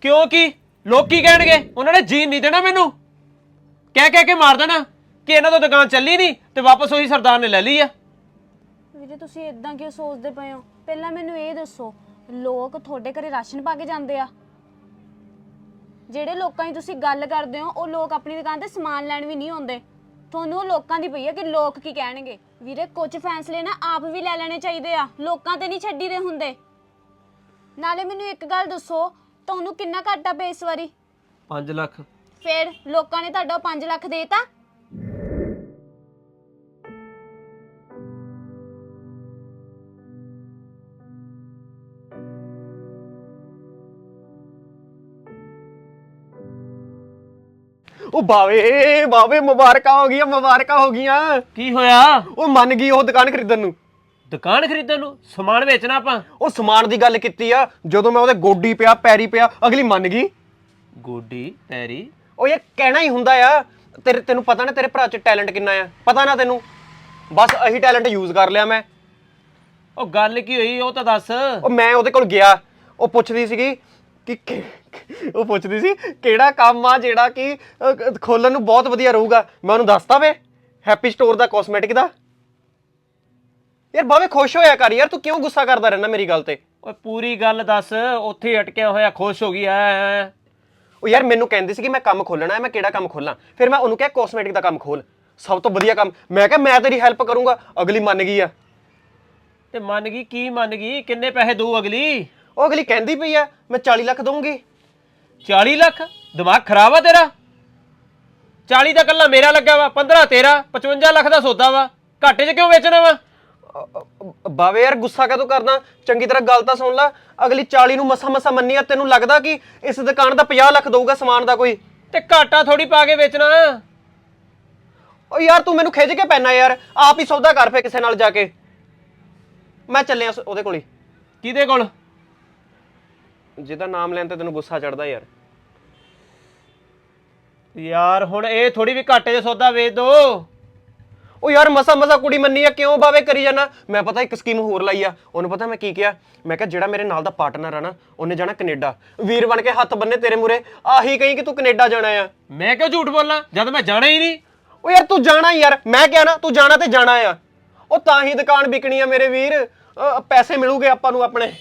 ਕਿਉਂ ਕੀ? ਲੋਕ ਕੀ ਕਹਿਣਗੇ? ਉਹਨਾਂ ਨੇ ਜੀਣ ਨਹੀਂ ਦੇਣਾ ਮੈਨੂੰ। ਕਹਿ ਕਹਿ ਕੇ ਮਾਰ ਦੇਣਾ ਕਿ ਇਹਨਾਂ ਤੋਂ ਦੁਕਾਨ ਚੱਲੀ ਨਹੀਂ ਤੇ ਵਾਪਸ ਉਹੀ ਸਰਦਾਰ ਨੇ ਲੈ ਲਈ ਆ। ਵੀਰੇ, ਤੁਸੀਂ ਇਦਾਂ ਕਿਉਂ ਸੋਚਦੇ ਪਏ ਹੋ? ਪਹਿਲਾਂ ਮੈਨੂੰ ਇਹ ਦੱਸੋ, ਲੋਕ ਤੁਹਾਡੇ ਘਰੇ ਰਾਸ਼ਨ ਪਾ ਕੇ ਜਾਂਦੇ ਆ? ਜਿਹੜੇ ਲੋਕਾਂ ਦੀ ਤੁਸੀਂ ਗੱਲ ਕਰਦੇ ਹੋ, ਉਹ ਲੋਕ ਆਪਣੀ ਦੁਕਾਨ ਤੇ ਸਮਾਨ ਲੈਣ ਵੀ ਨਹੀਂ ਆਉਂਦੇ। ਤੁਹਾਨੂੰ ਉਹ ਲੋਕਾਂ ਦੀ ਪਈ ਹੈ ਕਿ ਲੋਕ ਕੀ ਕਹਿਣਗੇ? ਵੀਰੇ, ਕੁਝ ਫੈਸਲੇ ਨਾ ਆਪ ਵੀ ਲੈ ਲੈਣੇ ਚਾਹੀਦੇ ਆ। ਲੋਕਾਂ ਤੇ ਨਹੀਂ ਛੱਡੀ ਦੇ ਹੁੰਦੇ। ਨਾਲੇ ਮੈਨੂੰ ਇੱਕ ਗੱਲ ਦੱਸੋ ਤੁਹਾਨੂੰ ਕਿੰਨਾ ਘਾਟਾ ਪਿਆ ਇਸ ਵਾਰੀ? 5 ਲੱਖ। ਫਿਰ ਲੋਕਾਂ ਨੇ ਤੁਹਾਡਾ 5 ਲੱਖ ਦੇਤਾ? ਉਹ ਬਾਵੇ ਬਾਵੇ ਮੁਬਾਰਕਾਂ ਹੋ ਗਈਆਂ ਮੁਬਾਰਕਾਂ ਹੋ ਗਈਆਂ। ਕੀ ਹੋਇਆ? ਉਹ ਮੰਨ ਗਈ ਉਹ ਦੁਕਾਨ ਖਰੀਦਣ ਨੂੰ। ਦੁਕਾਨ ਖਰੀਦਣ ਨੂੰ ਸਮਾਨ ਵੇਚਣਾ ਆਪਾਂ। ਉਹ ਸਮਾਨ ਦੀ ਗੱਲ ਕੀਤੀ ਆ ਜਦੋਂ ਮੈਂ ਉਹਦੇ ਗੋਡੀ ਪਿਆ ਪੈਰੀ ਪਿਆ ਅਗਲੀ ਮੰਨ ਗਈ। ਗੋਡੀ ਪੈਰੀ। ਉਹ ਇਹ ਕਹਿਣਾ ਹੀ ਹੁੰਦਾ ਆ ਤੇਰੇ ਤੈਨੂੰ ਪਤਾ ਨਾ ਤੇਰੇ ਭਰਾ 'ਚ ਟੈਲੈਂਟ ਕਿੰਨਾ ਆ। ਪਤਾ ਨਾ ਤੈਨੂੰ। ਬਸ ਅਹੀ ਟੈਲੈਂਟ ਯੂਜ਼ ਕਰ ਲਿਆ ਮੈਂ। ਉਹ ਗੱਲ ਕੀ ਹੋਈ ਉਹ ਤਾਂ ਦੱਸ। ਉਹ ਮੈਂ ਉਹਦੇ ਕੋਲ ਗਿਆ। ਉਹ ਪੁੱਛਦੀ ਸੀਗੀ ਕਿ ਕਿ- ਉਹ ਪੁੱਛਦੀ ਸੀ ਕਿਹੜਾ ਕੰਮ ਆ ਜਿਹੜਾ ਕਿ ਅ, ਖੋਲਣ ਨੂੰ ਬਹੁਤ ਵਧੀਆ ਰਹੂਗਾ। ਮੈਂ ਉਹਨੂੰ ਦੱਸਤਾ ਵੇ। ਹੈਪੀ ਸਟੋਰ ਦਾ ਕਾਸਮੈਟਿਕ ਦਾ। ਯਾਰ ਬਾਵੇ ਖੁਸ਼ ਹੋਇਆ ਕਰ ਯਾਰ ਤੂੰ ਕਿਉਂ ਗੁੱਸਾ ਕਰਦਾ ਰਹਿਣਾ ਮੇਰੀ ਗੱਲ ਤੇ? ਓਏ ਪੂਰੀ ਗੱਲ ਦੱਸ ਉੱਥੇ ਹੀ ਅਟਕਿਆ ਹੋਇਆ ਖੁਸ਼ ਹੋ ਗਈ ਐ ਉਹ ਯਾਰ ਮੈਨੂੰ ਕਹਿੰਦੀ ਸੀ ਕਿ ਮੈਂ ਕੰਮ ਖੋਲਣਾ ਹੈ ਮੈਂ ਕਿਹੜਾ ਕੰਮ ਖੋਲਾਂ? ਫਿਰ ਮੈਂ ਉਹਨੂੰ ਕਿਹਾ ਕਾਸਮੈਟਿਕ ਦਾ ਕੰਮ ਖੋਲ। ਸਭ ਤੋਂ ਵਧੀਆ ਕੰਮ। ਮੈਂ ਕਿਹਾ ਮੈਂ ਤੇਰੀ ਹੈਲਪ ਕਰੂੰਗਾ ਅਗਲੀ ਮੰਨ ਗਈ ਆ। ਤੇ ਮੰਨ ਗਈ ਕੀ ਮੰਨ ਗਈ? ਕਿੰਨੇ ਪੈਸੇ ਦਊ ਅਗਲੀ? ਉਹ ਅਗਲੀ ਕਹਿੰਦੀ ਪਈ ਆ ਮੈਂ 40 ਲੱਖ ਦਊਂਗੀ। 40 ਲੱਖ? ਦਿਮਾਗ ਖਰਾਬ ਆ ਤੇਰਾ? 40 ਦਾ ਕੱਲਾ ਮੇਰਾ ਲੱਗਾ ਵਾ 15 ਤੇਰਾ 55 ਲੱਖ ਦਾ ਸੌਦਾ ਵਾ। ਘਾਟੇ 'ਚ ਕਿਉਂ ਵੇਚਣਾ ਵਾ? ਬਾਵੇ ਯਾਰ ਗੁੱਸਾ ਕਦੋਂ ਕਰਦਾ? ਚੰਗੀ ਤਰ੍ਹਾਂ ਗੱਲ ਤਾਂ ਸੁਣ ਲੈ। ਅਗਲੀ 40 ਨੂੰ ਮਸਾ ਮਸਾ ਮੰਨੀ ਆ ਤੈਨੂੰ ਲੱਗਦਾ ਕਿ ਇਸ ਦੁਕਾਨ ਦਾ 50 ਲੱਖ ਦਊਗਾ ਸਮਾਨ ਦਾ ਕੋਈ? ਤੇ ਘਾਟਾ ਥੋੜੀ ਪਾ ਕੇ ਵੇਚਣਾ। ਓ ਯਾਰ ਤੂੰ ਮੈਨੂੰ ਖਿੱਚ ਕੇ ਪੈਣਾ ਯਾਰ। ਆਪ ਹੀ ਸੌਦਾ ਕਰ ਫੇ ਕਿਸੇ ਨਾਲ ਜਾ ਕੇ। ਮੈਂ ਚੱਲਿਆ ਉਹਦੇ ਕੋਲ ਹੀ। ਕਿਹਦੇ ਕੋਲ? ਜਿਹਦਾ ਨਾਮ ਲੈਣ ਤੇ ਤੈਨੂੰ ਗੁੱਸਾ ਚੜਦਾ ਯਾਰ। ਯਾਰ ਹੁਣ ਇਹ ਥੋੜੀ ਵੀ ਘਾਟੇ 'ਚ ਸੌਦਾ ਵੇਚ ਦੋ। ਉਹ ਯਾਰ ਮਸਾ ਮਸਾ ਕੁੜੀ ਮੰਨੀ ਆ ਕਿਉਂ ਬਾਵੇ ਕਰੀ ਜਾਣਾ ਮੈਂ ਪਤਾ ਇੱਕ ਸਕੀਮ ਹੋਰ ਲਾਈ ਆ। ਉਹਨੂੰ ਪਤਾ ਮੈਂ ਕੀ ਕਿਹਾ? ਮੈਂ ਕਿਹਾ ਜਿਹੜਾ ਮੇਰੇ ਨਾਲ ਦਾ ਪਾਰਟਨਰ ਆ ਨਾ ਉਹਨੇ ਜਾਣਾ ਕੈਨੇਡਾ। ਵੀਰ ਬਣ ਕੇ ਹੱਥ ਬੰਨੇ ਤੇਰੇ ਮੂਰੇ ਆਹੀ ਕਹੀਂ ਕਿ ਤੂੰ ਕੈਨੇਡਾ ਜਾਣਾ ਆ। ਮੈਂ ਕਿਉਂ ਝੂਠ ਬੋਲਾਂ? ਜਦ ਮੈਂ ਜਾਣਾ ਹੀ ਨਹੀਂ। ਉਹ ਯਾਰ ਤੂੰ ਜਾਣਾ ਯਾਰ। ਮੈਂ ਕਿਹਾ ਨਾ ਤੂੰ ਜਾਣਾ ਤੇ ਜਾਣਾ ਆ। ਉਹ ਤਾਂ ਹੀ ਦੁਕਾਨ ਵਿਕਣੀ ਆ ਮੇਰੇ ਵੀਰ। ਪੈਸੇ ਮਿਲੂਗੇ ਆਪਾਂ ਨੂੰ ਆਪਣੇ।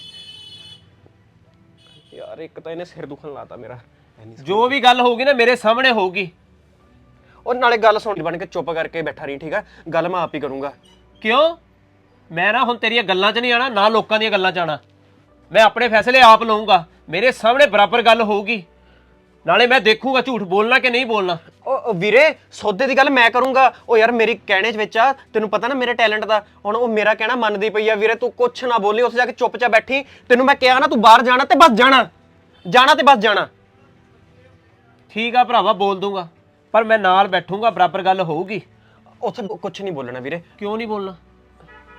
ਯਾਰ ਇੱਕ ਤਾਂ ਇਹਨੇ ਸਿਰ ਦੁਖਣ ਲਾਤਾ ਮੇਰਾ। ਐਨੀ ਜੋ ਵੀ ਗੱਲ ਹੋਊਗੀ ਨਾ ਮੇਰੇ ਸਾਹਮਣੇ ਹੋਊਗੀ। ਉਹ ਨਾਲੇ ਗੱਲ ਸੁਣ ਬਣ ਕੇ ਚੁੱਪ ਕਰਕੇ ਬੈਠਾ ਰਹੀ ਠੀਕ ਆ? ਗੱਲ ਮੈਂ ਆਪ ਹੀ ਕਰੂੰਗਾ। ਕਿਉਂ? ਮੈਂ ਨਾ ਹੁਣ ਤੇਰੀਆਂ ਗੱਲਾਂ 'ਚ ਨਹੀਂ ਆਣਾ ਨਾ ਲੋਕਾਂ ਦੀਆਂ ਗੱਲਾਂ 'ਚ ਆਣਾ ਮੈਂ ਆਪਣੇ ਫੈਸਲੇ ਆਪ ਲਵਾਂਗਾ ਮੇਰੇ ਸਾਹਮਣੇ ਬਰਾਬਰ ਗੱਲ ਹੋਊਗੀ। ਨਾਲੇ ਮੈਂ ਦੇਖੂਗਾ ਝੂਠ ਬੋਲਣਾ ਕਿ ਨਹੀਂ ਬੋਲਣਾ। ਉਹ ਉਹ ਵੀਰੇ ਸੌਦੇ ਦੀ ਗੱਲ ਮੈਂ ਕਰੂੰਗਾ। ਉਹ ਯਾਰ ਮੇਰੀ ਕਹਿਣੇ ਚ ਵਿੱਚ ਆ ਤੈਨੂੰ ਪਤਾ ਨਾ ਮੇਰੇ ਟੈਲੈਂਟ ਦਾ ਹੁਣ ਉਹ ਮੇਰਾ ਕਹਿਣਾ ਮੰਨਦੀ ਪਈ ਆ। ਵੀਰੇ ਤੂੰ ਕੁਛ ਨਾ ਬੋਲੀ ਉੱਥੇ ਜਾ ਕੇ ਚੁੱਪਚਾਪ ਬੈਠੀ। ਤੈਨੂੰ ਮੈਂ ਕਿਹਾ ਨਾ ਤੂੰ ਬਾਹਰ ਜਾਣਾ ਤੇ ਬਸ ਜਾਣਾ। ਜਾਣਾ ਤੇ ਬਸ ਜਾਣਾ। ਠੀਕ ਆ ਭਰਾਵਾ ਬੋਲ ਦੂੰਗਾ। ਪਰ ਮੈਂ ਨਾਲ ਬੈਠੂੰਗਾ ਬਰਾਬਰ ਗੱਲ ਹੋਊਗੀ। ਉੱਥੇ ਕੁਛ ਨਹੀਂ ਬੋਲਣਾ ਵੀਰੇ। ਕਿਉਂ ਨਹੀਂ ਬੋਲਣਾ?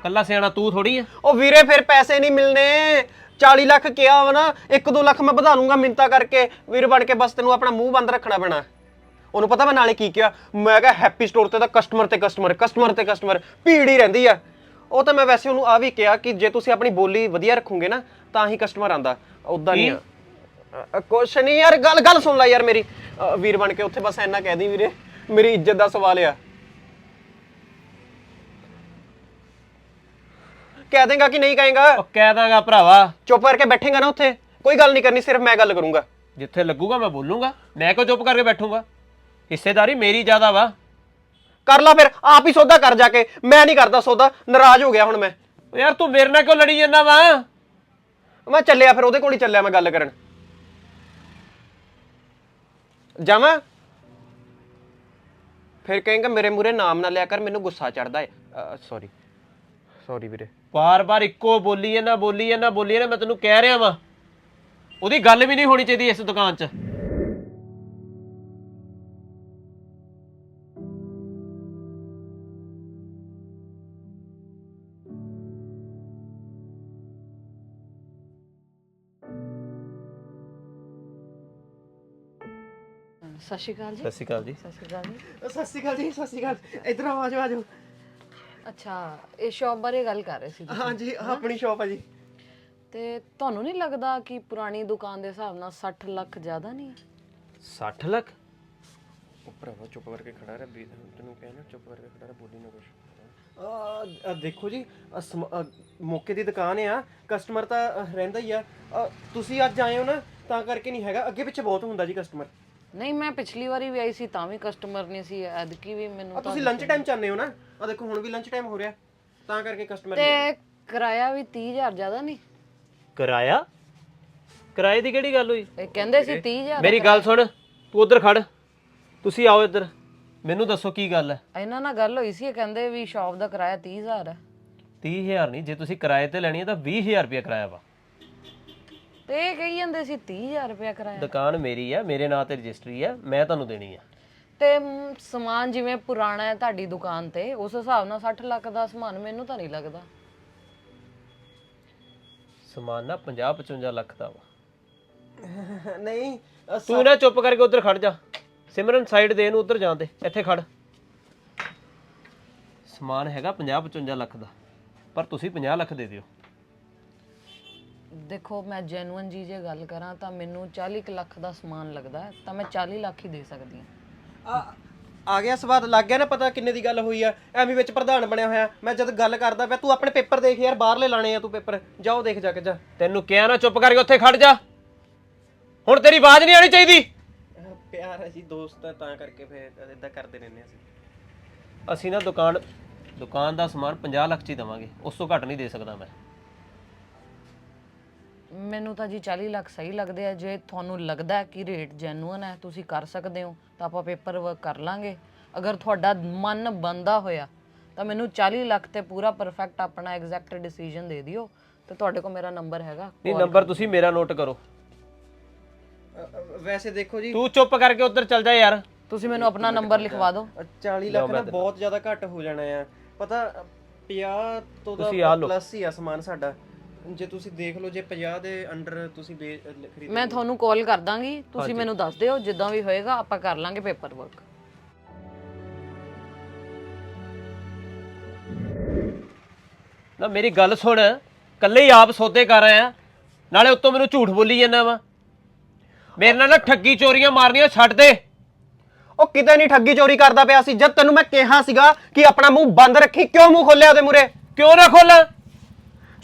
ਕੱਲਾ ਸਿਆਣਾ ਤੂੰ ਥੋੜੀ ਆ। ਉਹ ਵੀਰੇ ਫਿਰ ਪੈਸੇ ਨਹੀਂ ਮਿਲਨੇ 40 ਲੱਖ ਕਿਹਾ ਵਾ ਨਾ 1-2 ਲੱਖ ਮੈਂ ਵਧਾ ਲੂੰਗਾ ਮਿੰਤਾ ਕਰਕੇ। ਵੀਰ ਬਣ ਕੇ ਬਸ ਤੈਨੂੰ ਆਪਣਾ ਮੂੰਹ ਬੰਦ ਰੱਖਣਾ ਪੈਣਾ। ਉਹਨੂੰ ਪਤਾ ਮੈਂ ਨਾਲੇ ਕੀ ਕਿਹਾ? ਮੈਂ ਕਿਹਾ ਹੈਪੀ ਸਟੋਰ ਤੇ ਤਾਂ ਕਸਟਮਰ ਤੇ ਕਸਟਮਰ ਕਸਟਮਰ ਤੇ ਕਸਟਮਰ ਭੀੜ ਹੀ ਰਹਿੰਦੀ ਆ। ਉਹ ਤਾਂ ਮੈਂ ਵੈਸੇ ਉਹਨੂੰ ਆ ਵੀ ਕਿਹਾ ਕਿ ਜੇ ਤੁਸੀਂ ਆਪਣੀ ਬੋਲੀ ਵਧੀਆ ਰੱਖੋਗੇ ਨਾ ਤਾਂ ਹੀ ਕਸਟਮਰ ਆਂਦਾ ਉਦਾਂ ਨਹੀਂ ਆ। ਅ- ਕੁਛ ਨਹੀਂ ਯਾਰ ਗੱਲ ਗੱਲ ਸੁਣ ਲੈ ਯਾਰ ਮੇਰੀ। ਅ, ਵੀਰ ਬਣ ਕੇ ਉੱਥੇ ਬਸ ਇੰਨਾ ਕਹਿ ਦੀ ਵੀਰੇ ਮੇਰੀ ਇੱਜ਼ਤ ਦਾ ਸਵਾਲ ਆ। ਕਹਿ ਦੇਗਾ ਕਿ ਨਹੀਂ ਕਹੇਗਾ? ਉਹ ਕਹਿ ਦਾਂਗਾ ਭਰਾਵਾ। ਚੁੱਪ ਕਰਕੇ ਬੈਠੇਗਾ ਨਾ ਉੱਥੇ। ਕੋਈ ਗੱਲ ਨਹੀਂ ਕਰਨੀ ਸਿਰਫ ਮੈਂ ਗੱਲ ਕਰੂੰਗਾ। ਜਿੱਥੇ ਲੱਗੂਗਾ ਮੈਂ ਬੋਲੂੰਗਾ। ਮੈਂ ਕਿਉਂ ਚੁੱਪ ਕਰਕੇ ਬੈਠੂੰਗਾ? ਹਿੱਸੇਦਾਰੀ ਮੇਰੀ ਜ਼ਿਆਦਾ ਵਾ। ਕਰ ਲਾ ਫਿਰ ਆਪ ਹੀ ਸੌਦਾ ਕਰ ਜਾ ਕੇ। ਮੈਂ ਨਹੀਂ ਕਰਦਾ ਸੌਦਾ ਨਾਰਾਜ਼ ਹੋ ਗਿਆ ਹੁਣ ਮੈਂ। ਉਹ ਯਾਰ ਤੂੰ ਮੇਰੇ ਨਾਲ ਕਿਉਂ ਲੜੀ ਜਾਂਦਾ ਵਾ? ਮੈਂ ਚੱਲਿਆ ਫਿਰ ਉਹਦੇ ਕੋਲ ਹੀ ਚੱਲਿਆ ਮੈਂ ਗੱਲ ਕਰਨ। ਜਾਵਾਂ? ਫਿਰ ਕਹੇਗਾ ਮੇਰੇ ਮੂਰੇ ਨਾਮ ਨਾ ਲਿਆ ਕਰ, ਮੈਨੂੰ ਗੁੱਸਾ ਚੜਦਾ ਹੈ ਸੌਰੀ ਸੌਰੀ ਵੀਰੇ। ਬਾਰ-ਬਾਰ ਇੱਕੋ ਬੋਲੀ ਜਾਂਦਾ ਬੋਲੀ ਜਾਂਦਾ ਬੋਲੀ ਜਾਂਦਾ ਮੈਂ ਤੈਨੂੰ ਕਹਿ ਰਿਹਾ ਵਾਂ। ਉਹਦੀ ਗੱਲ ਵੀ ਨਹੀਂ ਹੋਣੀ ਚਾਹੀਦੀ ਇਸ ਦੁਕਾਨ 'ਚ। ਸਤਿ ਸ਼੍ਰੀ ਅਕਾਲ ਜੀ। ਸਤਿ ਸ਼੍ਰੀ ਅਕਾਲ ਜੀ। ਸਤਿ ਸ਼੍ਰੀ ਅਕਾਲ ਜੀ। ਸਤਿ ਸ਼੍ਰੀ ਅਕਾਲ ਜੀ ਸਤਿ ਸ਼੍ਰੀ ਅਕਾਲ ਇਧਰ ਆਓ ਆਜੋ ਆਜੋ। ਅੱਛਾ ਇਹ ਸ਼ੌਪ ਬਾਰੇ ਗੱਲ ਕਰ ਰਹੇ ਸੀ ਤੁਸੀਂ। ਹਾਂਜੀ ਆਪਣੀ ਸ਼ਾਪ ਹੈ ਜੀ। ਤੇ ਤੁਹਾਨੂੰ ਨਹੀਂ ਲੱਗਦਾ ਕਿ ਪੁਰਾਣੀ ਦੁਕਾਨ ਦੇ ਹਿਸਾਬ ਨਾਲ 60 ਲੱਖ ਜ਼ਿਆਦਾ ਨਹੀਂ? ਹੈ 60 ਲੱਖ? ਉਹ ਭਰਾਵਾ ਚੁੱਪ ਕਰਕੇ ਖੜਾ ਰਹਿ ਵੀ ਤੈਨੂੰ ਕਿਹਾ ਨਾ ਚੁੱਪ ਕਰਕੇ ਖੜਾ ਰਹਿ ਬੋਲੀ ਨਾ ਕੁਛ। ਆ ਦੇਖੋ ਜੀ ਆਹ ਸਮ- ਆਹ ਮੌਕੇ ਦੀ ਦੁਕਾਨ ਆ ਕਸਟਮਰ ਤਾਂ ਰਹਿੰਦਾ ਹੀ ਆ। ਆਹ, ਤੁਸੀਂ ਅੱਜ ਆਏ ਹੋ ਨਾ ਤਾਂ ਕਰਕੇ ਨਹੀਂ ਹੈਗਾ। ਅੱਗੇ ਪਿੱਛੇ ਬਹੁਤ ਹੁੰਦਾ ਜੀ ਕਸਟਮਰ। ਨਹੀਂ ਮੈਂ ਪਿਛਲੀ ਵਾਰੀ ਵੀ ਆਈ ਸੀ ਤਾਂ ਵੀ ਕਸਟਮਰ ਨਹੀਂ ਸੀ ਐਦਕੀ ਵੀ ਮੈਨੂੰ ਆ ਤੁਸੀਂ ਲੰਚ ਟਾਈਮ ਚਾਹੁੰਦੇ ਹੋ ਨਾ? ਆ ਦੇਖੋ ਹੁਣ ਵੀ ਲੰਚ ਟਾਈਮ ਹੋ ਰਿਹਾ। ਤਾਂ ਕਰਕੇ ਕਸਟਮਰ ਤੇ ਕਿਰਾਇਆ ਵੀ 30000 ਜ਼ਿਆਦਾ ਨਹੀਂ? ਕਿਰਾਇਆ? ਕਿਰਾਏ ਦੀ ਕਿਹੜੀ ਗੱਲ ਹੋਈ? ਇਹ ਕਹਿੰਦੇ ਸੀ 30000 ਮੇਰੀ ਗੱਲ ਸੁਣ ਤੂੰ ਉਧਰ ਖੜ। ਤੁਸੀਂ ਆਓ ਇੱਧਰ। ਮੈਨੂੰ ਦੱਸੋ ਕੀ ਗੱਲ ਹੈ। ਇਹਨਾਂ ਨਾਲ ਗੱਲ ਹੋਈ ਸੀ ਇਹ ਕਹਿੰਦੇ ਵੀ ਸ਼ਾਪ ਦਾ ਕਿਰਾਇਆ 30000 ਹੈ। 30000 ਨਹੀਂ ਜੇ ਤੁਸੀਂ ਕਿਰਾਏ ਤੇ ਲੈਣੀ ਹੈ ਤਾਂ 20000 ਰੁਪਏ ਕਿਰਾਇਆ ਵਾ। ਤੇ ਇਹ ਕਹੀ ਜਾਂਦੇ ਸੀ 30000 ਰੁਪਇਆ ਕਿਰਾਇਆ। ਦੁਕਾਨ ਮੇਰੀ ਹੈ ਮੇਰੇ ਨਾਂ ਤੇ ਰਜਿਸਟਰੀ ਹੈ ਮੈਂ ਤੁਹਾਨੂੰ ਦੇਣੀ ਹੈ ਤੇ ਮ, ਸਮਾਨ ਜਿਵੇਂ ਪੁਰਾਣਾ ਹੈ ਤੁਹਾਡੀ ਦੁਕਾਨ ਤੇ ਉਸ ਹਿਸਾਬ ਨਾਲ 60 ਲੱਖ ਦਾ ਸਮਾਨ ਮੈਨੂੰ ਤਾਂ ਨਹੀਂ ਲੱਗਦਾ। ਸਮਾਨ ਨਾ 50 55 ਲੱਖ ਦਾ ਵਾ। ਨਹੀਂ ਤੂੰ ਨਾ ਚੁੱਪ ਕਰਕੇ ਉਧਰ ਖੜ ਜਾ। ਸਿਮਰਨ ਸਾਈਡ ਦੇ ਇਹਨੂੰ ਉਧਰ ਜਾਣ ਦੇ ਇੱਥੇ ਖੜ। ਸਮਾਨ ਹੈਗਾ 50 55 ਲੱਖ ਦਾ ਪਰ ਤੁਸੀਂ 50 ਲੱਖ ਦੇ ਦਿਓ। ਦੇਖੋ ਮੈਂ ਜੈਨੂਇਨ ਜੀ ਜੇ ਗੱਲ ਕਰਾਂ ਤਾਂ ਮੈਨੂੰ 40 ਕੁ ਲੱਖ ਦਾ ਸਮਾਨ ਲੱਗਦਾ ਹੈ, ਤਾਂ ਮੈਂ 40 ਲੱਖ ਹੀ ਦੇ ਸਕਦੀ ਹਾਂ। ਆ ਆ ਗਿਆ ਸਵਾਦ ਲੱਗ ਗਿਆ ਨਾ ਪਤਾ ਕਿੰਨੇ ਦੀ ਗੱਲ ਹੋਈ ਆ। ਐਵੇਂ ਵਿੱਚ ਪ੍ਰਧਾਨ ਬਣਿਆ ਹੋਇਆ। ਮੈਂ ਜਦ ਗੱਲ ਕਰਦਾ ਪਿਆ ਤੂੰ ਆਪਣੇ ਪੇਪਰ ਦੇਖ ਯਾਰ ਬਾਹਰਲੇ ਲਾਣੇ ਆ ਤੂੰ ਪੇਪਰ। ਜਾਓ ਦੇਖ ਜਾ ਕੇ ਜਾ। ਤੈਨੂੰ ਕਿਹਾ ਨਾ ਚੁੱਪ ਕਰਕੇ ਉੱਥੇ ਖੜ ਜਾ। ਹੁਣ ਤੇਰੀ ਆਵਾਜ਼ ਨਹੀਂ ਆਣੀ ਚਾਹੀਦੀ। ਪਿਆਰ ਹੈ ਜੀ ਦੋਸਤ ਹੈ ਤਾਂ ਕਰਕੇ ਫੇਰ ਇਦਾਂ ਕਰਦੇ ਰਹਿੰਦੇ ਅਸੀਂ। ਅਸੀਂ ਨਾ ਦੁਕਾਨ ਦੁਕਾਨ ਦਾ ਸਮਾਨ 50 ਲੱਖ ਚ ਹੀ ਦਵਾਂਗੇ। ਉਸ ਤੋਂ ਘੱਟ ਨਹੀਂ ਦੇ ਸਕਦਾ ਮੈਂ। ਮੈਨੂੰ ਤਾਂ ਜੀ 40 ਲੱਖ ਸਹੀ ਲੱਗਦੇ ਆ। ਜੇ ਤੁਹਾਨੂੰ ਲੱਗਦਾ ਹੈ ਕਿ ਰੇਟ ਜੈਨੂਇਨ ਹੈ ਤੁਸੀਂ ਕਰ ਸਕਦੇ ਹੋ ਤਾਂ ਆਪਾਂ ਪੇਪਰ ਵਰਕ ਕਰ ਲਾਂਗੇ। ਅਗਰ ਤੁਹਾਡਾ ਮਨ ਬੰਦਾ ਹੋਇਆ ਤਾਂ ਮੈਨੂੰ 40 ਲੱਖ ਤੇ ਪੂਰਾ ਪਰਫੈਕਟ ਆਪਣਾ ਐਗਜ਼ੈਕਟ ਡਿਸੀਜਨ ਦੇ ਦਿਓ। ਤੇ ਤੁਹਾਡੇ ਕੋਲ ਮੇਰਾ ਨੰਬਰ ਹੈਗਾ ਨਹੀਂ ਨੰਬਰ ਤੁਸੀਂ ਮੇਰਾ ਨੋਟ ਕਰੋ। ਵੈਸੇ ਦੇਖੋ ਜੀ। ਤੂੰ ਚੁੱਪ ਕਰਕੇ ਉੱਧਰ ਚੱਲ ਜਾ ਯਾਰ। ਤੁਸੀਂ ਮੈਨੂੰ ਆਪਣਾ ਨੰਬਰ ਲਿਖਵਾ ਦਿਓ। 40 ਲੱਖ ਨਾ ਬਹੁਤ ਜ਼ਿਆਦਾ ਘੱਟ ਹੋ ਜਾਣਾ ਆ। ਪਤਾ 50 ਤੋਂ ਦਾ ਤੁਸੀਂ ਆਹ ਲਓ। ਪਲੱਸ ਹੀ ਆ ਸਮਾਨ ਸਾਡਾ। ਜੇ ਤੁਸੀਂ ਦੇਖ ਲਓ ਜੇ 50 ਦੇ ਅੰਡਰ ਤੁਸੀਂ ਵੇ- ਖਰੀਦ। ਮੈਂ ਤੁਹਾਨੂੰ ਕਾਲ ਕਰ ਦਾਂਗੀ। ਤੁਸੀਂ ਮੈਨੂੰ ਦੱਸ ਦਿਓ ਜਿੱਦਾਂ ਵੀ ਹੋਏਗਾ ਆਪਾਂ ਕਰ ਲਾਂਗੇ ਪੇਪਰ ਵਰਕ ਨਾ ਮੇਰੀ ਗੱਲ ਸੁਣ। ਕੱਲੇ ਹੀ ਆਪ ਸੌਦੇ ਕਰ ਆਇਆ। ਨਾਲੇ ਉੱਤੋਂ ਮੈਨੂੰ ਝੂਠ ਬੋਲੀ ਜਾਂਦਾ ਵਾ। ਮੇਰੇ ਨਾਲ ਨਾ ਠੱਗੀ ਚੋਰੀਆਂ ਮਾਰਨੀਆਂ ਛੱਡ ਦੇ। ਉਹ ਕਿਤੇ ਨਹੀਂ ਠੱਗੀ ਚੋਰੀ ਕਰਦਾ ਪਿਆ ਸੀ। ਜਦ ਤੈਨੂੰ ਮੈਂ ਕਿਹਾ ਸੀਗਾ ਕਿ ਆਪਣਾ ਮੂੰਹ ਬੰਦ ਰੱਖੀ ਕਿਉਂ ਮੂੰਹ ਖੋਲਿਆ ਉਹਦੇ ਮੂਰੇ ਕਿਉਂ ਨਾ ਖੋਲਾਂ?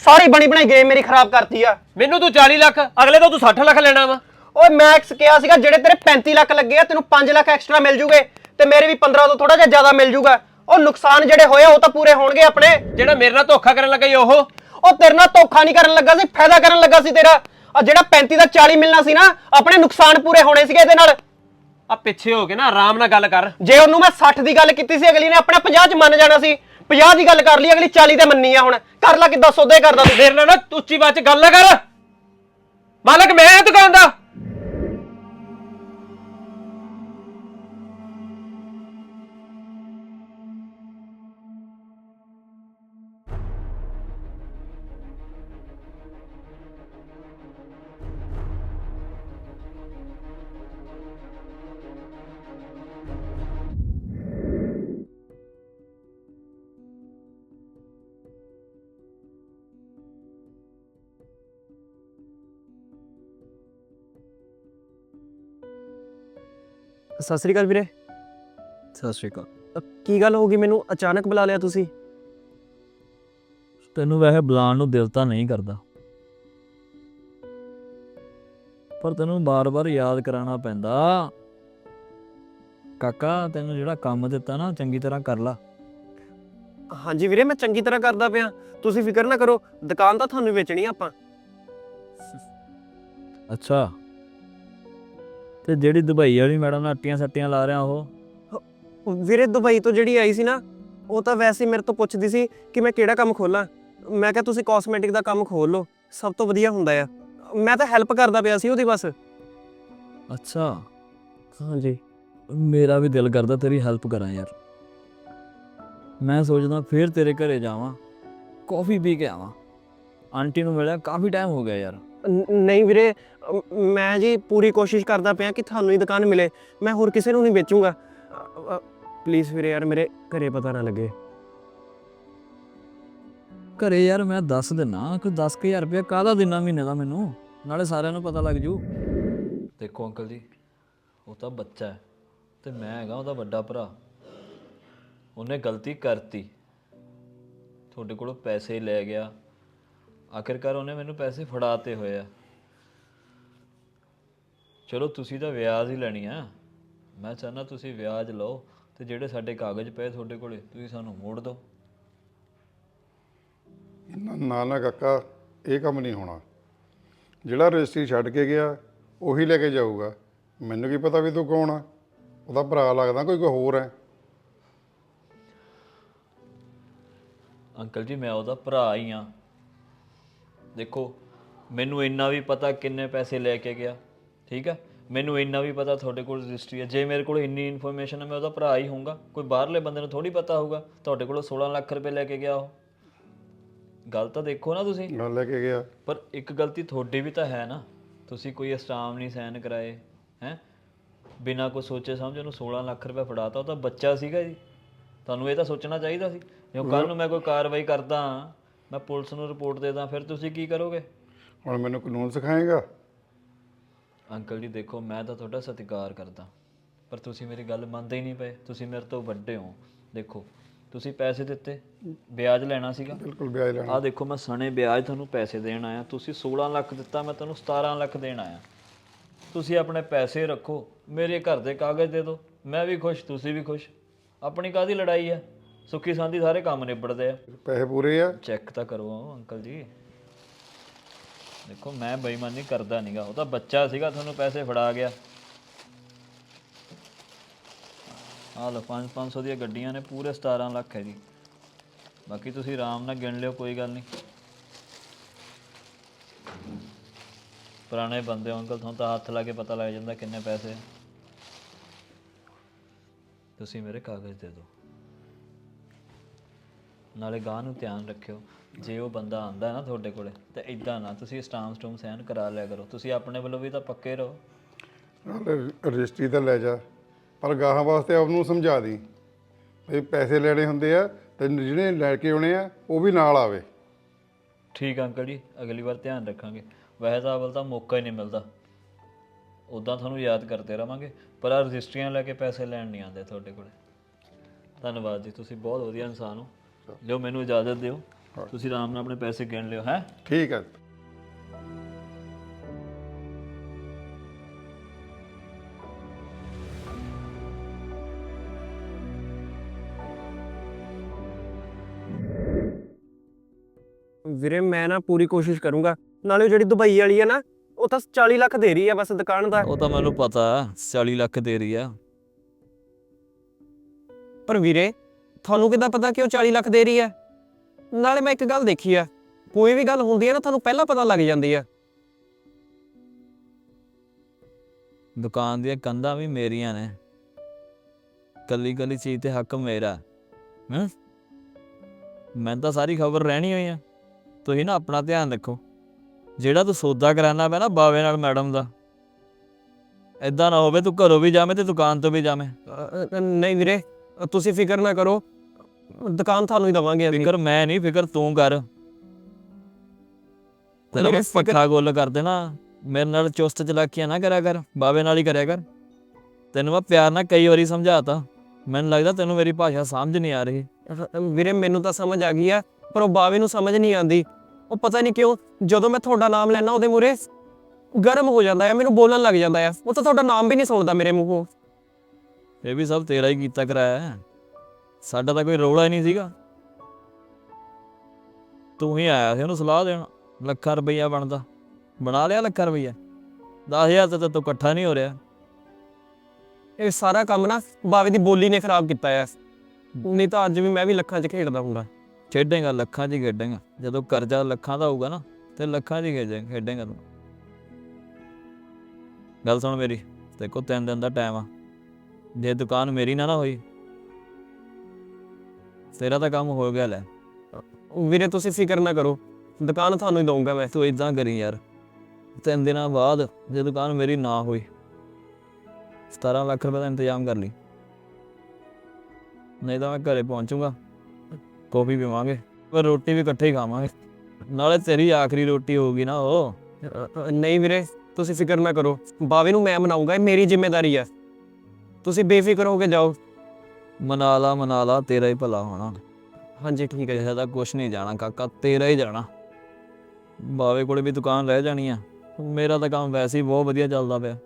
ਸਾਰੀ ਬਣੀ ਬਣਾਈ ਗੇਮ ਮੇਰੀ ਖਰਾਬ ਕਰਤੀ ਆ। ਮੈਨੂੰ ਤੂੰ 40 ਲੱਖ ਅਗਲੇ ਤੋਂ ਤੂੰ 60 ਲੱਖ ਲੈਣਾ ਵਾ। ਓਏ ਮੈਕਸ ਕਿਹਾ ਸੀਗਾ ਜਿਹੜੇ ਤੇਰੇ 35 ਲੱਖ ਲੱਗੇ ਆ ਤੈਨੂੰ 5 ਲੱਖ ਐਕਸਟਰਾ ਮਿਲ ਜੂਗੇ ਤੇ ਮੇਰੇ ਵੀ 15 ਤੋਂ ਥੋੜਾ ਜਿਹਾ ਜ਼ਿਆਦਾ ਮਿਲ ਜੂਗਾ। ਉਹ ਨੁਕਸਾਨ ਜਿਹੜੇ ਹੋਏ ਆ, ਉਹ ਤਾਂ ਪੂਰੇ ਹੋਣਗੇ ਆਪਣੇ। ਜਿਹੜਾ ਮੇਰੇ ਨਾਲ ਧੋਖਾ ਕਰਨ ਲੱਗਾ ਈ ਉਹ? ਉਹ ਤੇਰੇ ਨਾਲ ਧੋਖਾ ਨਹੀਂ ਕਰਨ ਲੱਗਾ ਸੀ ਫਾਇਦਾ ਕਰਨ ਲੱਗਾ ਸੀ ਤੇਰਾ। ਆ ਜਿਹੜਾ 35 ਦਾ 40 ਮਿਲਣਾ ਸੀ ਨਾ ਆਪਣੇ ਨੁਕਸਾਨ ਪੂਰੇ ਹੋਣੇ ਸੀਗੇ ਇਹਦੇ ਨਾਲ। ਆ ਪਿੱਛੇ ਹੋ ਕੇ ਨਾ ਆਰਾਮ ਨਾਲ ਗੱਲ ਕਰ। ਜੇ ਉਹਨੂੰ ਮੈਂ 60 ਦੀ ਗੱਲ ਕੀਤੀ ਸੀ ਅਗਲੀ ਨੇ ਆਪਣਾ 50 ਚ ਮੰਨ ਜਾਣਾ ਸੀ। 50 ਦੀ ਗੱਲ ਕਰ ਲਈ, ਅਗਲੀ 40 ਤੇ ਮੰਨੀ ਆ ਹੁਣ। ਕਰ ਲੈ ਕਿੱਦਾਂ ਸੌਦੇ ਕਰਦਾ ਤੂੰ। ਮੇਰੇ ਨਾਲ ਨਾ ਉੱਚੀ ਬਾਤ ਚ ਗੱਲ ਨਾ ਕਰ। ਮਾਲਕ, ਮੈਂ ਆ ਦੁਕਾਨ ਦਾ। ਸਤਿ ਸ੍ਰੀ ਅਕਾਲ ਵੀਰੇ। ਸਤਿ ਸ਼੍ਰੀ ਅਕਾਲ। ਅ, ਕੀ ਗੱਲ ਹੋ ਗਈ? ਮੈਨੂੰ ਅਚਾਨਕ ਬੁਲਾ ਲਿਆ ਤੁਸੀਂ। ਤੈਨੂੰ ਵੈਸੇ ਬੁਲਾਉਣ ਨੂੰ ਦਿਲ ਤਾਂ ਨਹੀਂ ਕਰਦਾ। ਪਰ ਤੈਨੂੰ ਬਾਰ-ਬਾਰ ਯਾਦ ਕਰਾਉਣਾ ਪੈਂਦਾ। ਕਾਕਾ ਤੈਨੂੰ ਜਿਹੜਾ ਕੰਮ ਦਿੱਤਾ ਨਾ ਚੰਗੀ ਤਰ੍ਹਾਂ ਕਰ ਲਾ। ਹਾਂਜੀ ਵੀਰੇ ਮੈਂ ਚੰਗੀ ਤਰ੍ਹਾਂ ਕਰਦਾ ਪਿਆ। ਤੁਸੀਂ ਫਿਕਰ ਨਾ ਕਰੋ ਦੁਕਾਨ ਤਾਂ ਤੁਹਾਨੂੰ ਵੇਚਣੀ ਆ ਆਪਾਂ। ਅੱਛਾ। ਤੇ ਜਿਹੜੀ ਦੁਬਈ ਵਾਲੀ ਮੈਡਮ ਨਾਲ ਅੱਟੀਆਂ ਸੱਟੀਆਂ ਲਾ ਰਿਆ ਉਹ? ਵੀਰੇ ਦੁਬਈ ਤੋਂ ਜਿਹੜੀ ਆਈ ਸੀ ਨਾ ਉਹ ਤਾਂ ਵੈਸੇ ਹੀ ਮੇਰੇ ਤੋਂ ਪੁੱਛਦੀ ਸੀ ਕਿ ਮੈਂ ਕਿਹੜਾ ਕੰਮ ਖੋਲਾਂ। ਮੈਂ ਕਿਹਾ ਤੁਸੀਂ ਕਾਸਮੈਟਿਕ ਦਾ ਕੰਮ ਖੋਲ ਲਓ ਸਭ ਤੋਂ ਵਧੀਆ ਹੁੰਦਾ ਆ। ਮੈਂ ਤਾਂ ਹੈਲਪ ਕਰਦਾ ਪਿਆ ਸੀ ਉਹਦੀ ਬਸ। ਅੱਛਾ। ਹਾਂਜੀ। ਮੇਰਾ ਵੀ ਦਿਲ ਕਰਦਾ ਤੇਰੀ ਹੈਲਪ ਕਰਾਂ ਯਾਰ। ਮੈਂ ਸੋਚਦਾ ਫੇਰ ਤੇਰੇ ਘਰੇ ਜਾਵਾਂ ਕੌਫੀ ਪੀ ਕੇ ਆਵਾਂ। ਆਂਟੀ ਨੂੰ ਮਿਲਿਆ ਕਾਫੀ ਟਾਈਮ ਹੋ ਗਿਆ ਯਾਰ। ਨਹੀਂ ਵੀਰੇ ਮੈਂ ਜੀ ਪੂਰੀ ਕੋਸ਼ਿਸ਼ ਕਰਦਾ ਪਿਆ ਕਿ ਤੁਹਾਨੂੰ ਹੀ ਦੁਕਾਨ ਮਿਲੇ ਮੈਂ ਹੋਰ ਕਿਸੇ ਨੂੰ ਨਹੀਂ ਵੇਚੂੰਗਾ। ਪਲੀਜ਼ ਵੀਰੇ ਯਾਰ ਮੇਰੇ ਘਰੇ ਪਤਾ ਨਾ ਲੱਗੇ। ਘਰੇ ਯਾਰ ਮੈਂ ਦੱਸ ਦਿਨਾ ਕਿ 10000 ਰੁਪਏ ਕਾਹਦਾ ਦਿਨਾ ਮਹੀਨੇ ਦਾ ਮੈਨੂੰ? ਨਾਲੇ ਸਾਰਿਆਂ ਨੂੰ ਪਤਾ ਲੱਗ ਜੂ। ਦੇਖੋ ਅੰਕਲ ਜੀ ਉਹ ਤਾਂ ਬੱਚਾ ਹੈ ਤੇ ਮੈਂ ਹੈਗਾ ਉਹਦਾ ਵੱਡਾ ਭਰਾ। ਉਹਨੇ ਗਲਤੀ ਕਰਤੀ। ਤੁਹਾਡੇ ਕੋਲੋਂ ਪੈਸੇ ਲੈ ਗਿਆ। ਆਖਿਰਕਾਰ ਉਹਨੇ ਮੈਨੂੰ ਪੈਸੇ ਫੜਾਤੇ ਹੋਏ ਆ। ਚਲੋ ਤੁਸੀਂ ਤਾਂ ਵਿਆਜ ਹੀ ਲੈਣੀ ਆ। ਮੈਂ ਚਾਹੁੰਦਾ ਤੁਸੀਂ ਵਿਆਜ ਲਓ ਤੇ ਜਿਹੜੇ ਸਾਡੇ ਕਾਗਜ਼ ਪਏ ਤੁਹਾਡੇ ਕੋਲੇ ਤੁਸੀਂ ਸਾਨੂੰ ਮੋੜ ਦਿਓ। ਨਾ ਨਾ ਨਾ ਕਾਕਾ ਇਹ ਕੰਮ ਨਹੀਂ ਹੋਣਾ। ਜਿਹੜਾ ਰਜਿਸਟਰੀ ਛੱਡ ਕੇ ਗਿਆ ਉਹੀ ਲੈ ਕੇ ਜਾਊਗਾ। ਮੈਨੂੰ ਕੀ ਪਤਾ ਵੀ ਤੂੰ ਕੌਣ ਆ? ਉਹਦਾ ਭਰਾ ਲੱਗਦਾ ਕੋਈ ਕੋਈ ਹੋਰ ਹੈ। ਅੰਕਲ ਜੀ ਮੈਂ ਉਹਦਾ ਭਰਾ ਹੀ ਆ। ਦੇਖੋ ਮੈਨੂੰ ਇੰਨਾ ਵੀ ਪਤਾ ਕਿੰਨੇ ਪੈਸੇ ਲੈ ਕੇ ਗਿਆ ਠੀਕ ਹੈ? ਮੈਨੂੰ ਇੰਨਾ ਵੀ ਪਤਾ ਤੁਹਾਡੇ ਕੋਲ ਰਜਿਸਟਰੀ ਹੈ। ਜੇ ਮੇਰੇ ਕੋਲ ਇੰਨੀ ਇਨਫੋਰਮੇਸ਼ਨ ਹੈ ਮੈਂ ਉਹਦਾ ਭਰਾ ਹੀ ਹੋਊਗਾ। ਕੋਈ ਬਾਹਰਲੇ ਬੰਦੇ ਨੂੰ ਥੋੜੀ ਪਤਾ ਹੋਊਗਾ ਤੁਹਾਡੇ ਕੋਲ 16 ਲੱਖ ਰੁਪਏ ਲੈ ਕੇ ਗਿਆ ਉਹ। ਗੱਲ ਤਾਂ ਦੇਖੋ ਨਾ ਤੁਸੀਂ। ਨਾਲ ਲੈ ਕੇ ਗਿਆ। ਪਰ ਇੱਕ ਗਲਤੀ ਤੁਹਾਡੀ ਵੀ ਤਾਂ ਹੈ ਨਾ। ਤੁਸੀਂ ਕੋਈ ਅਸਟਾਮ ਨਹੀਂ ਸਾਈਨ ਕਰਾਏ ਹੈ? ਬਿਨਾਂ ਕੋਈ ਸੋਚੇ ਸਮਝੇ ਉਹਨੂੰ 16 ਲੱਖ ਰੁਪਏ ਫੜਾਤਾ ਉਹ ਤਾਂ ਬੱਚਾ ਸੀਗਾ ਜੀ। ਤੁਹਾਨੂੰ ਇਹ ਤਾਂ ਸੋਚਣਾ ਚਾਹੀਦਾ ਸੀ। ਜੇ ਕੱਲ ਨੂੰ ਮੈਂ ਕੋਈ ਕਾਰਵਾਈ ਕਰਦਾ ਮੈਂ ਪੁਲਿਸ ਨੂੰ ਰਿਪੋਰਟ ਦੇ ਦਾਂ ਫਿਰ ਤੁਸੀਂ ਕੀ ਕਰੋਗੇ? ਹੁਣ ਮੈਨੂੰ ਕਾਨੂੰਨ ਸਿਖਾਏਗਾ। ਅੰਕਲ ਜੀ ਦੇਖੋ ਮੈਂ ਤਾਂ ਤੁਹਾਡਾ ਸਤਿਕਾਰ ਕਰਦਾ ਪਰ ਤੁਸੀਂ ਮੇਰੀ ਗੱਲ ਮੰਨਦੇ ਹੀ ਨਹੀਂ ਪਏ। ਤੁਸੀਂ ਮੇਰੇ ਤੋਂ ਵੱਡੇ ਹੋ। ਦੇਖੋ ਤੁਸੀਂ ਪੈਸੇ ਦਿੱਤੇ ਵਿਆਜ ਲੈਣਾ ਸੀਗਾ। ਬਿਲਕੁਲ ਵਿਆਜ ਲੈਣਾ। ਆ ਦੇਖੋ ਮੈਂ ਸਣੇ ਵਿਆਜ ਤੁਹਾਨੂੰ ਪੈਸੇ ਦੇਣ ਆਇਆ। ਤੁਸੀਂ 16 ਲੱਖ ਦਿੱਤਾ ਮੈਂ ਤੁਹਾਨੂੰ 17 ਲੱਖ ਦੇਣ ਆਇਆ। ਤੁਸੀਂ ਆਪਣੇ ਪੈਸੇ ਰੱਖੋ ਮੇਰੇ ਘਰ ਦੇ ਕਾਗਜ਼ ਦੇ ਦਿਓ। ਮੈਂ ਵੀ ਖੁਸ਼ ਤੁਸੀਂ ਵੀ ਖੁਸ਼। ਆਪਣੀ ਕਾਦੀ ਲੜਾਈ ਹੈ ਸੁੱਖੀ ਸਾਂਦੀ ਸਾਰੇ ਕੰਮ ਨਿਬੜਦੇ ਆ। ਪੈਸੇ ਪੂਰੇ ਆ। ਚੈੱਕ ਤਾਂ ਕਰੋ ਅੰਕਲ ਜੀ। ਦੇਖੋ ਮੈਂ ਬੇਈਮਾਨੀ ਕਰਦਾ ਨਹੀਂਗਾ ਉਹ ਤਾਂ ਬੱਚਾ ਸੀਗਾ ਤੁਹਾਨੂੰ ਪੈਸੇ ਫੜਾ ਗਿਆ। ਆਹ ਲਓ 5 500 ਦੀਆਂ ਗੱਡੀਆਂ ਨੇ ਪੂਰੇ 17 ਲੱਖ ਹੈ ਜੀ। ਬਾਕੀ ਤੁਸੀਂ ਆਰਾਮ ਨਾਲ ਗਿਣ ਲਿਓ ਕੋਈ ਗੱਲ ਨਹੀਂ। ਪੁਰਾਣੇ ਬੰਦੇ ਹੋ ਅੰਕਲ ਤੁਹਾਨੂੰ ਤਾਂ ਹੱਥ ਲਾ ਕੇ ਪਤਾ ਲੱਗ ਜਾਂਦਾ ਕਿੰਨੇ ਪੈਸੇ ਆ। ਤੁਸੀਂ ਮੇਰੇ ਕਾਗਜ਼ ਦੇ ਦਿਓ। ਨਾਲੇ ਗਾਂ ਨੂੰ ਧਿਆਨ ਰੱਖਿਓ। ਜੇ ਉਹ ਬੰਦਾ ਆਂਦਾ ਨਾ ਤੁਹਾਡੇ ਕੋਲੇ ਤੇ ਇਦਾਂ ਨਾ ਤੁਸੀਂ ਸਟਾਮ ਸਟੂਮ ਸਾਈਨ ਕਰਾ ਲਿਆ ਕਰੋ। ਤੁਸੀਂ ਆਪਣੇ ਵੱਲੋਂ ਵੀ ਤਾਂ ਪੱਕੇ ਰਹੋ। ਨਾਲ ਰਜਿਸਟਰੀ ਤਾਂ ਲੈ ਜਾ ਪਰ ਗਾਹਾਂ ਵਾਸਤੇ ਆਪ ਨੂੰ ਸਮਝਾ ਦੀ। ਵੀ ਪੈਸੇ ਲੈਣੇ ਹੁੰਦੇ ਆ ਤੇ ਜਿਹੜੇ ਲੈ ਕੇ ਆਉਣੇ ਆ ਉਹ ਵੀ ਨਾਲ ਆਵੇ। ਠੀਕ ਆ ਅੰਕਲ ਜੀ ਅਗਲੀ ਵਾਰ ਧਿਆਨ ਰੱਖਾਂਗੇ। ਵੈਸੇ ਤਾਂ ਅਵਲ ਤਾਂ ਮੌਕਾ ਹੀ ਨਹੀਂ ਮਿਲਦਾ। ਉਦਾਂ ਤੁਹਾਨੂੰ ਯਾਦ ਕਰਦੇ ਰਵਾਂਗੇ ਪਰ ਆ ਰਜਿਸਟਰੀਆਂ ਲੈ ਕੇ ਪੈਸੇ ਲੈਣ ਨਹੀਂ ਆਉਂਦੇ ਤੁਹਾਡੇ ਕੋਲੇ। ਧੰਨਵਾਦ ਜੀ ਤੁਸੀਂ ਬਹੁਤ ਵਧੀਆ ਇਨਸਾਨ ਹੋ। ਲਿਓ ਮੈਨੂੰ ਇਜਾਜ਼ਤ ਦਿਓ। ਤੁਸੀਂ ਆਰਾਮ ਨਾਲ ਆਪਣੇ ਪੈਸੇ ਗਿਣ ਲਿਓ ਹੈ? ਠੀਕ ਹੈ। ਵੀਰੇ ਮੈਂ ਨਾ ਪੂਰੀ ਕੋਸ਼ਿਸ਼ ਕਰੂੰਗਾ। ਨਾਲੇ ਉਹ ਜਿਹੜੀ ਦੁਬਈ ਵਾਲੀ ਆ ਨਾ ਉਹ ਤਾਂ 40 ਲੱਖ ਦੇ ਰਹੀ ਆ ਬਸ ਦੁਕਾਨ ਦਾ। ਉਹ ਤਾਂ ਮੈਨੂੰ ਪਤਾ 40 ਲੱਖ ਦੇ ਰਹੀ ਆ। ਪਰ ਵੀਰੇ ਤੁਹਾਨੂੰ ਕਿੱਦਾਂ ਪਤਾ ਕਿ ਉਹ 40 ਲੱਖ ਦੇ ਰਹੀ ਆ ਨਾਲੇ ਮੈਂ ਇੱਕ ਗੱਲ ਦੇਖੀ ਆ ਕੋਈ ਵੀ ਗੱਲ ਹੁੰਦੀ ਆ ਨਾ ਤੁਹਾਨੂੰ ਪਹਿਲਾਂ ਪਤਾ ਲੱਗ ਜਾਂਦੀ ਆ ਦੁਕਾਨ ਦੀਆਂ ਕੰਧਾਂ ਵੀ ਮੇਰੀਆਂ ਨੇ। ਕੱਲੀ ਕੱਲੀ ਚੀਜ਼ ਤੇ ਹੱਕ ਮੇਰਾ। ਹੂੰ? ਮੈਂ ਤਾਂ ਸਾਰੀ ਖਬਰ ਰਹਿਣੀ ਹੋਈ ਆ। ਤੁਸੀਂ ਨਾ ਆਪਣਾ ਧਿਆਨ ਰੱਖੋ। ਜਿਹੜਾ ਤੂੰ ਸੌਦਾ ਕਰਾਨਾ ਪਿਆ ਨਾ ਬਾਵੇ ਨਾਲ ਮੈਡਮ ਦਾ। ਐਦਾਂ ਨਾ ਹੋਵੇ ਤੂੰ ਘਰੋਂ ਵੀ ਜਾਵੇਂ ਤੇ ਦੁਕਾਨ ਤੋਂ ਵੀ ਜਾਵੇਂ। ਨਹੀਂ ਵੀਰੇ ਤੁਸੀਂ ਫਿਕਰ ਨਾ ਕਰੋ। ਦੁਕਾਨ ਤੁਹਾਨੂੰ ਹੀ ਦਵਾਂਗੇ ਅਸੀਂ। ਫਿਕਰ ਮੈਂ ਨਹੀਂ ਫਿਕਰ ਤੂੰ ਕਰ। ਵੀਰੇ, ਫਿਕਰ- ਪੱਖਾ ਗੋਲ ਕਰ ਦੇਣਾ। ਮੇਰੇ ਨਾਲ ਚੁਸਤ ਚਲਾਕੀਆਂ ਨਾ ਕਰਿਆ ਕਰ ਬਾਵੇ ਨਾਲ ਹੀ ਕਰਿਆ ਕਰ। ਤੈਨੂੰ ਮੈਂ ਪਿਆਰ ਨਾਲ ਕਈ ਵਾਰੀ ਸਮਝਾਤਾ। ਮੈਨੂੰ ਲੱਗਦਾ ਤੈਨੂੰ ਮੇਰੀ ਭਾਸ਼ਾ ਸਮਝ ਨਹੀਂ ਆ ਰਹੀ। ਵੀਰੇ ਮੈਨੂੰ ਤਾਂ ਸਮਝ ਆ ਗਈ ਆ ਪਰ ਉਹ ਬਾਵੇ ਨੂੰ ਸਮਝ ਨਹੀਂ ਆਉਂਦੀ। ਉਹ ਪਤਾ ਨਹੀਂ ਕਿਉਂ ਜਦੋਂ ਮੈਂ ਤੁਹਾਡਾ ਨਾਮ ਲੈਣਾ ਉਹਦੇ ਮੂਰੇ ਗਰਮ ਹੋ ਜਾਂਦਾ ਹੈ ਮੈਨੂੰ ਬੋਲਣ ਲੱਗ ਜਾਂਦਾ ਹੈ ਉਹ ਤਾਂ ਤੁਹਾਡਾ ਨਾਮ ਵੀ ਨਹੀਂ ਸੁਣਦਾ ਮੇਰੇ ਮੂੰਹੋਂ। ਇਹ ਵੀ ਸਭ ਤੇਰਾ ਹੀ ਕੀਤਾ ਕਰਾਇਆ। ਹੈ। ਸਾਡਾ ਤਾਂ ਕੋਈ ਰੌਲਾ ਹੀ ਨਹੀਂ ਸੀਗਾ। ਤੂੰ ਹੀ ਆਇਆ ਸੀ ਉਹਨੂੰ ਸਲਾਹ ਦੇਣ ਲੱਖਾਂ ਰੁਪਈਆ ਬਣਦਾ। ਬਣਾ ਲਿਆ ਲੱਖਾਂ ਰੁਪਈਆ। 10000 ਤੇ ਤੂੰ ਇਕੱਠਾ ਨਹੀਂ ਹੋ ਰਿਹਾ। ਇਹ ਸਾਰਾ ਕੰਮ ਨਾ ਬਾਵੇ ਦੀ ਬੋਲੀ ਨੇ ਖਰਾਬ ਕੀਤਾ ਹੈ ਨਹੀਂ ਤਾਂ ਅੱਜ ਵੀ ਮੈਂ ਵੀ ਲੱਖਾਂ 'ਚ ਖੇਡਦਾ ਹੁੰਦਾ। ਖੇਡੇਗਾ ਲੱਖਾਂ 'ਚ ਹੀ ਖੇਡੇਗਾ। ਜਦੋਂ ਕਰਜ਼ਾ ਲੱਖਾਂ ਦਾ ਹੋਊਗਾ ਨਾ ਤੇ ਲੱਖਾਂ 'ਚ ਹੀ ਖੇਡੇ ਖੇਡੇਗਾ ਤੂੰ। ਗੱਲ ਸੁਣ ਮੇਰੀ ਦੇਖੋ ਤਿੰਨ ਦਿਨ ਦਾ ਟਾਈਮ ਆ। ਜੇ ਦੁਕਾਨ ਮੇਰੀ ਨਾ ਨਾ ਹੋਈ ਤੇਰਾ ਤਾਂ ਕੰਮ ਹੋ ਗਿਆ ਲੈ ਵੀਰੇ, ਤੁਸੀਂ ਫਿਕਰ ਨਾ ਕਰੋ। ਦੁਕਾਨ ਤੁਹਾਨੂੰ ਹੀ ਦਊਂਗਾ ਮੈਂ। ਤੂੰ ਇਦਾਂ ਕਰੀ ਯਾਰ। ਤਿੰਨ ਦਿਨਾਂ ਬਾਅਦ ਜੇ ਦੁਕਾਨ ਮੇਰੀ ਨਾ ਹੋਈ 17 ਲੱਖ ਰੁਪਏ ਦਾ ਇੰਤਜ਼ਾਮ ਕਰ ਲਈ। ਨਹੀਂ ਤਾਂ ਮੈਂ ਘਰੇ ਪਹੁੰਚੂਗਾ, ਕੌਫੀ ਪੀਵਾਂਗੇ ਪਰ ਰੋਟੀ ਵੀ ਇਕੱਠੇ ਹੀ ਖਾਵਾਂਗੇ। ਨਾਲੇ ਤੇਰੀ ਆਖਰੀ ਰੋਟੀ ਹੋਊਗੀ ਨਾ ਉਹ। ਨਹੀਂ ਵੀਰੇ, ਤੁਸੀਂ ਫਿਕਰ ਨਾ ਕਰੋ। ਬਾਵੇ ਨੂੰ ਮੈਂ ਮਨਾਉਂਗਾ ਇਹ ਮੇਰੀ ਜ਼ਿੰਮੇਵਾਰੀ ਹੈ। ਤੁਸੀਂ ਬੇਫਿਕਰ ਹੋ ਕੇ ਜਾਓ। ਮਨਾ ਲਾ ਮਨਾ ਲਾ ਤੇਰਾ ਹੀ ਭਲਾ ਹੋਣਾ। ਹਾਂਜੀ ਠੀਕ ਹੈ। ਕਿਸੇ ਦਾ ਕੁਛ ਨਹੀਂ ਜਾਣਾ ਕਾਕਾ ਤੇਰਾ ਹੀ ਜਾਣਾ। ਬਾਵੇ ਕੋਲੇ ਵੀ ਦੁਕਾਨ ਰਹਿ ਜਾਣੀ ਆ। ਮੇਰਾ ਤਾਂ ਕੰਮ ਵੈਸੇ ਹੀ ਬਹੁਤ ਵਧੀਆ ਚੱਲਦਾ ਪਿਆ।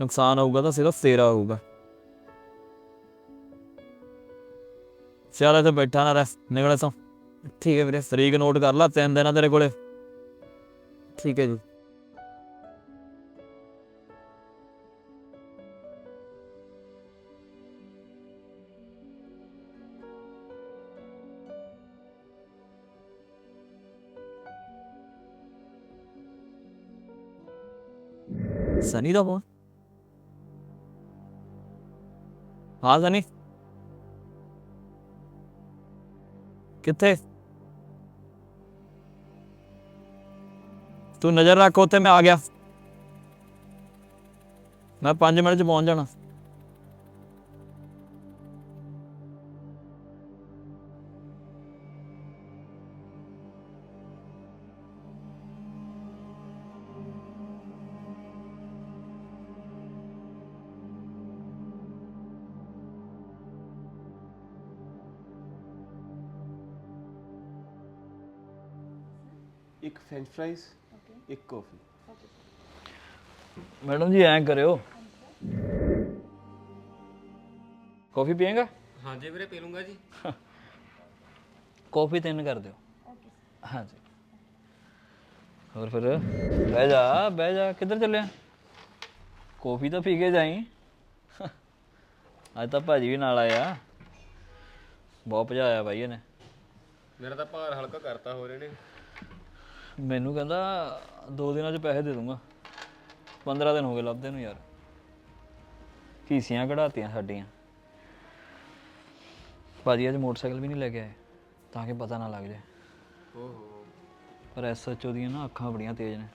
ਨੁਕਸਾਨ ਹੋਊਗਾ ਤਾਂ ਸਿਰਫ ਤੇਰਾ ਹੋਊਗਾ। ਚੱਲ ਇੱਥੇ ਬੈਠਾ ਨਾ ਰਹਿ ਨਿਕਲ ਇੱਥੋਂ। ਠੀਕ ਹੈ ਵੀਰੇ। ਤਰੀਕ ਨੋਟ ਕਰ ਲਾ ਤਿੰਨ ਦਿਨਾਂ ਤੇਰੇ ਕੋਲੇ। ਠੀਕ ਹੈ ਜੀ। ਸਨੀ ਦਾ ਫੋਨ ਹਾਂ ਸਨੀ ਕਿੱਥੇ ਤੂੰ ਨਜ਼ਰ ਰੱਖ ਉੱਥੇ ਮੈਂ ਆ ਗਿਆ ਮੈਂ 5 ਮਿੰਟ ਚ ਪਹੁੰਚ ਜਾਣਾ ਇੱਕ ਫ੍ਰੈਂਚ ਫ੍ਰਾਈਜ਼ ਇੱਕ ਕਾਫੀ ਮੈਡਮ ਜੀ ਐਂ ਕਰਿਓ। ਕਾਫੀ ਪੀਏਗਾ? ਹਾਂਜੀ ਵੀਰੇ ਪੀ ਲੂੰਗਾ ਜੀ। ਕਾਫੀ ਤਿੰਨ ਕਰ ਦਿਓ। ਹਾਂਜੀ। ਹੋਰ ਫਿਰ ਬਹਿ ਜਾ ਬਹਿ ਜਾ। ਕਿੱਧਰ ਚੱਲਿਆ? ਕਾਫੀ ਤਾਂ ਪੀ ਕੇ ਜਾਈ। ਅੱਜ ਤਾਂ ਭਾਜੀ ਵੀ ਨਾਲ ਆਇਆ। ਬਹੁਤ ਭਜਾਇਆ ਬਾਈ ਇਹਨੇ। ਮੇਰਾ ਤਾਂ ਭਾਰ ਹਲਕਾ ਕਰਤਾ ਹੋ ਰਹੇ ਨੇ। ਮੈਨੂੰ ਕਹਿੰਦਾ ਦੋ ਦਿਨਾਂ 'ਚ ਪੈਸੇ ਦੇ ਦੂੰਗਾ। 15 ਦਿਨ ਹੋ ਗਏ ਲੱਭਦੇ ਨੂੰ ਯਾਰ। ਕੀਸੀਆਂ ਕਢਾਤੀਆਂ ਸਾਡੀਆਂ। ਭਾਜੀ ਅੱਜ ਮੋਟਰਸਾਈਕਲ ਵੀ ਨਹੀਂ ਲੈ ਕੇ ਆਏ ਤਾਂ ਕਿ ਪਤਾ ਨਾ ਲੱਗ ਜਾਏ। ਓਹੋ। ਪਰ ਐਸਐਚਓ ਦੀਆਂ ਨਾ ਅੱਖਾਂ ਬੜੀਆਂ ਤੇਜ਼ ਨੇ।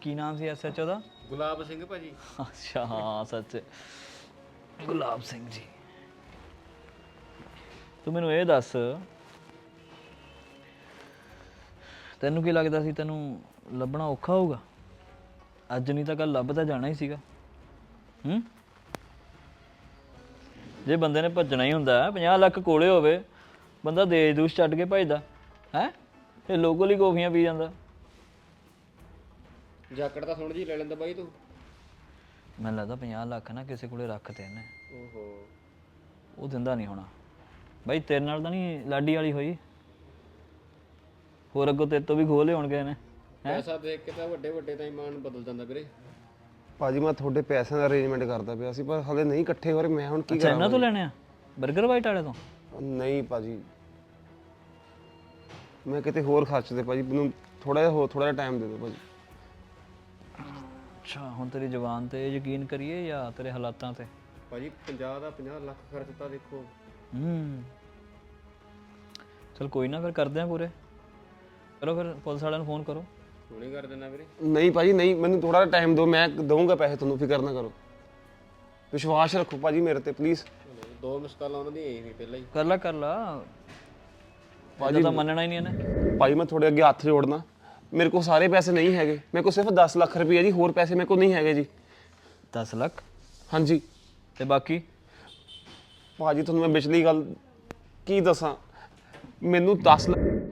ਕੀ ਨਾਮ ਸੀ ਐਸਐਚਓ ਦਾ? ਗੁਲਾਬ ਸਿੰਘ ਭਾਜੀ। ਅੱਛਾ ਹਾਂ ਸੱਚ। ਗੁਲਾਬ ਸਿੰਘ ਜੀ। ਤੂੰ ਮੈਨੂੰ ਇਹ ਦੱਸ ਤੈਨੂੰ ਕੀ ਲੱਗਦਾ ਸੀ ਤੈਨੂੰ ਲੱਭਣਾ ਔਖਾ ਹੋਊਗਾ? ਅੱਜ ਨਹੀਂ ਤਾਂ ਕੱਲ ਲੱਭ ਤਾਂ ਜਾਣਾ ਹੀ ਸੀਗਾ। ਹੂੰ? ਜੇ ਬੰਦੇ ਨੇ ਭੱਜਣਾ ਹੀ ਹੁੰਦਾ 50 ਲੱਖ ਕੋਲੇ ਹੋਵੇ ਬੰਦਾ ਦੇਸ਼ ਦੂਸ਼ ਛੱਡ ਕੇ ਭੱਜਦਾ ਹੈ? ਇਹ ਲੋਕਲ ਹੀ ਕੌਫੀਆਂ ਪੀ ਜਾਂਦਾ। ਜਾਕਟ ਤਾਂ ਸੁਣ ਜੀ ਲੈ ਲੈਂਦਾ ਬਾਈ ਤੂੰ। ਮੈਨੂੰ ਲੱਗਦਾ 50 ਲੱਖ ਨਾ ਕਿਸੇ ਕੋਲੇ ਰੱਖਤੇ ਨੇ ਓਹੋ। ਉਹ ਦਿੰਦਾ ਨਹੀਂ ਹੋਣਾ। ਬਾਈ ਤੇਰੇ ਨਾਲ ਤਾਂ ਨਹੀਂ ਲਾਡੀ ਵਾਲੀ ਹੋਈ। ਹੋਰ ਅੱਗੋਂ ਤੇਰੇ ਤੋਂ ਵੀ ਖੋਲੇ ਹੋਣਗੇ ਨੇ ਪੈਸਾ ਦੇਖ ਕੇ ਤਾਂ ਵੱਡੇ ਵੱਡੇ ਤਾਂ ਇਮਾਨ ਬਦਲ ਜਾਂਦਾ ਵੀਰੇ। ਭਾਜੀ ਮੈਂ ਤੁਹਾਡੇ ਪੈਸਿਆਂ ਦਾ ਅਰੇਂਜਮੈਂਟ ਕਰਦਾ ਪਿਆ ਸੀ ਪਰ ਹਲੇ ਨਹੀਂ ਇਕੱਠੇ ਹੋ ਰਹੇ ਮੈਂ ਹੁਣ ਕੀ ਅੱਛਾ ਕਰਾਂ ਇਹਨਾਂ ਤੋਂ ਲੈਣੇ ਆ? 버ਗਰ ਵਾਈਟ ਵਾਲੇ ਤੋਂ? ਨਹੀਂ ਭਾਜੀ। ਮੈਂ ਕਿਤੇ ਹੋਰ ਖਰਚਦੇ ਭਾਜੀ ਮੈਨੂੰ ਥੋੜਾ ਜਿਹਾ ਹੋਰ ਥੋੜਾ ਜਿਹਾ ਟਾਈਮ ਦੇ ਦਿਓ ਭਾਜੀ। ਅੱਛਾ ਹੁਣ ਤੇਰੀ ਜ਼ੁਬਾਨ ਤੇ ਯਕੀਨ ਕਰੀਏ ਜਾਂ ਤੇਰੇ ਹਾਲਾਤਾਂ ਤੇ? ਭਾਜੀ 50 ਦਾ 50 ਲੱਖ ਖਰਚ ਤਾਂ ਦੇਖੋ। ਹੂੰ। ਚਲ ਕੋਈ ਨਾ ਫਿਰ ਕਰਦੇ ਆ ਪੂਰੇ। ਕਰੋ ਫਿਰ ਪੁਲਿਸ ਵਾਲਿਆਂ ਨੂੰ ਫੋਨ ਕਰੋ। ਹੁਣੇ ਕਰ ਦੇਣਾ ਵੀਰੇ। ਨਹੀਂ ਭਾਜੀ ਨਹੀਂ ਮੈਨੂੰ ਥੋੜਾ ਜਿਹਾ ਟਾਈਮ ਦਿਓ ਮੈਂ ਦਊਂਗਾ ਪੈਸੇ ਤੁਹਾਨੂੰ ਫਿਕਰ ਨਾ ਕਰੋ। ਵਿਸ਼ਵਾਸ ਰੱਖੋ ਭਾਜੀ ਮੇਰੇ ਤੇ ਪਲੀਜ਼ ਦੋ ਮਿਸਕਾਲਾਂ ਉਹਨਾਂ ਦੀ ਆਈ ਸੀ ਪਹਿਲਾਂ ਹੀ। ਕਰ ਲਾ ਕਰ ਲਾ। ਭਾਜੀ ਤਾਂ ਮੰਨਣਾ ਹੀ ਨਹੀਂ ਇਹਨੇ। ਭਾਜੀ ਮੈਂ ਤੁਹਾਡੇ ਅੱਗੇ ਹੱਥ ਜੋੜਨਾ। ਮੇਰੇ ਕੋਲ ਸਾਰੇ ਪੈਸੇ ਨਹੀਂ ਹੈਗੇ। ਮੇਰੇ ਕੋਲ ਸਿਰਫ 10 ਲੱਖ ਰੁਪਏ ਜੀ ਹੋਰ ਪੈਸੇ ਮੇਰੇ ਕੋਲ ਨਹੀਂ ਹੈਗੇ ਜੀ। 10 ਲੱਖ? ਹਾਂਜੀ। ਤੇ ਬਾਕੀ? ਭਾਜੀ ਤੁਹਾਨੂੰ ਮੈਂ ਪਿਛਲੀ ਗੱਲ ਕੀ ਦੱਸਾਂ? ਮੈਨੂੰ 10 ਲੱਖ